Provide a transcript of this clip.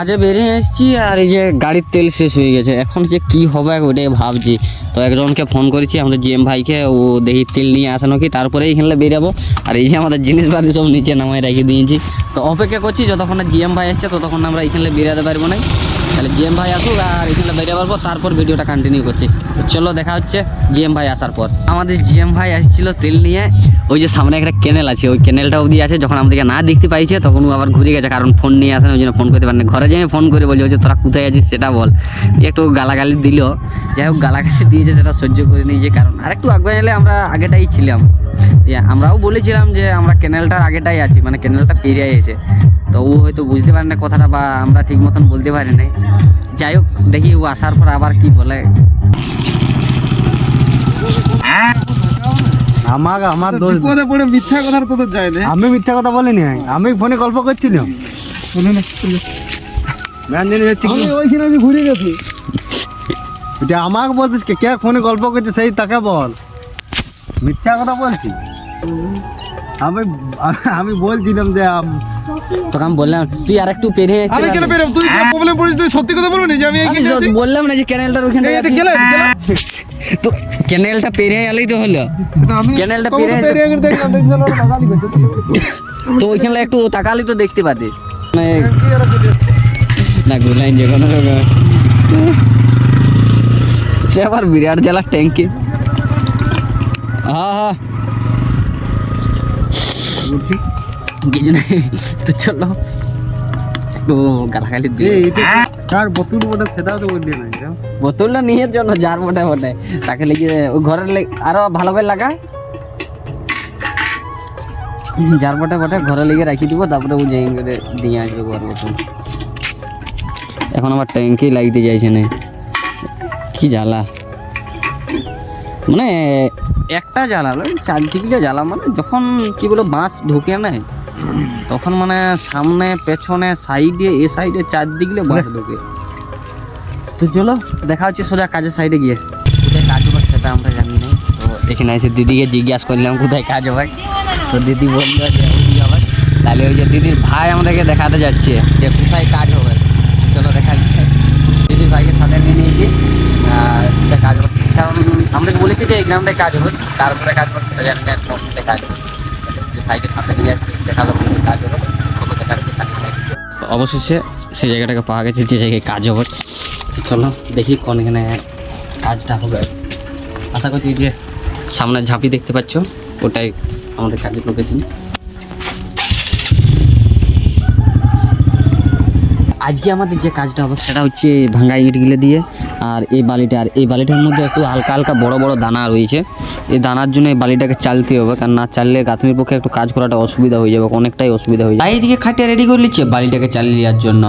কাজে বেরিয়ে এসেছি আর এই যে গাড়ির তেল শেষ হয়ে গেছে। এখন যে কি হবে ওটাই ভাবছি। তো একজনকে ফোন করেছি, আমাদের জিএম ভাইকে, ও দেখি তেল নিয়ে আসানো কি তারপরে এখানে বেরাবো আর এই যে আমাদের জিনিসপাতি সব নিচে নামায় রেখে দিয়েছি। তো অপেক্ষা করছি, যতক্ষণ না জিএম ভাই আসছে ততক্ষণ আমরা এখানে বেরাতে পারব না তাহলে জিএম ভাই আসুক আর এখানে বেরিয়ে পারব, তারপর ভিডিওটা কন্টিনিউ করছি। চলো দেখা হচ্ছে জিএম ভাই আসার পর। আমাদের জিএম ভাই আসছিল তেল নিয়ে ওই যে সামনে একটা কেনেল আছে, ওই কেনেলটা অবধি আছে, যখন আমাদেরকে না দেখতে পাইছে তখন ও আবার ঘুরে গেছে, কারণ ফোন নিয়ে আসেন ওই জন্য ফোন করতে পারেন ঘরে যেয়ে ফোন করে বলছে যে তোরা কোথায় আছিস, সেটা বল। একটু গালাগালি দিল। যাই হোক, গালাগালি দিয়েছে, সেটা সহ্য করে নিয়েছে, কারণ আরেকটু আগে এলে আমরা আগেটাই ছিলাম। আমরাও বলেছিলাম যে, আমরা কেনেলটার আগেটাই আছি। মানে কেনেলটা পেরিয়ে এসে। তো ও হয়তো বুঝতে পারে না কথাটা বা আমরা ঠিক মতন বলতে পারি নাই। যাই হোক, দেখি ও আসার পর আবার কি বলে। আমাকে আমার দোষ বিপদে পড়ে মিথ্যা কথা তোদের যায় না। আমি মিথ্যা কথা বলিনি। আমি ফোনে গল্প করছিলাম না। আমি ওইখানে আমি ঘুরে গেছি। এটা আমাকে বলছিস কে কে ফোনে গল্প করছে সেই তাকে বল। মিথ্যা কথা বলছি। আমি আমি বলছিলাম যে আম- তোকে আমি বললাম তুই আর একটু পেরিয়ে আমি কেন বেরোব তুই প্রবলেম পড়েছিস তুই সত্যি কথা বলবি না যে আমি বললাম না যে ক্যানেলটার ওখানে তো ক্যানেলটা পেরিয়ে গেলেই তো হলো। ক্যানেলটা পেরিয়ে তো ওইখানে একটু তাকালি তো দেখতে পাতি মানে? না গুলাইন যে কোনো সে আবার বিরাট জেলার ট্যাঙ্কি। হ্যাঁ হ্যাঁ তো চলো। একটু গালাগালি দিয়ে কার বোতল ওটা সেটাও না বোতলটা নিয়ে জন্য যার মোটে মোটে। তাকে লেগে ঘরের লেগে আরও ভালো করে লাগায় যার বটে বটে ঘরে লেগে রাখি দিব তারপরে ও যাই করে দিয়ে আসবে ঘর বোতল এখন আমার ট্যাঙ্কি লাগতে চাইছে না। কি জ্বালা। মানে একটা জ্বালা নয়, চারদিকে জ্বালা মানে যখন কি বলো বাঁশ ঢুকে নেয় তখন মানে সামনে পেছনে সাইডে এ সাইডে চারদিকে বাঁশ ঢুকে। তো চলো দেখা হচ্ছে সোজা কাজের সাইডে গিয়ে। কোথায় কাজ হবে সেটা আমরা জানি না। তো এখানে এসে দিদিকে জিজ্ঞাসা করলাম কোথায় কাজ হবে? তো দিদি বলল যে হবে তাহলে ওই যে দিদির ভাই আমাদেরকে দেখাতে যাচ্ছে যে কোথায় কাজ হবে। চলো দেখা যাচ্ছে। দিদির ভাইকে সাথে নিয়ে নিয়েছি। কাজ হবে? কারণ আমাদেরকে বলেছি যে এই গ্রামটায় কাজ হবে তারপরে কাজ করতে জানি না কাজ হবে। দেখা অবশেষে সেই জায়গাটাকে পাওয়া গেছে, যে জায়গায় কাজ হবে। চলো দেখি কোন এখানে কাজটা হবে। আশা করছি যে সামনে ঝাঁপি দেখতে পাচ্ছ, ওটাই আমাদের কাজের লোকেশন আজকে আমাদের যে কাজটা হবে, সেটা হচ্ছে ভাঙ্গা ইঁটগুলো দিয়ে আর এই বালিটা। আর এই বালিটার মধ্যে একটু হালকা হালকা বড় বড় দানা রয়েছে। এই দানার জন্য এই বালিটাকে চালতে হবে, কারণ না চাললে গাঁথনির পক্ষে একটু কাজ করাটা অসুবিধা হয়ে যাবে, অনেকটাই অসুবিধা হয়ে যাবে। তাই এদিকে খাটিয়ে রেডি করে নিচ্ছে বালিটাকে চালিয়ে নেওয়ার জন্য।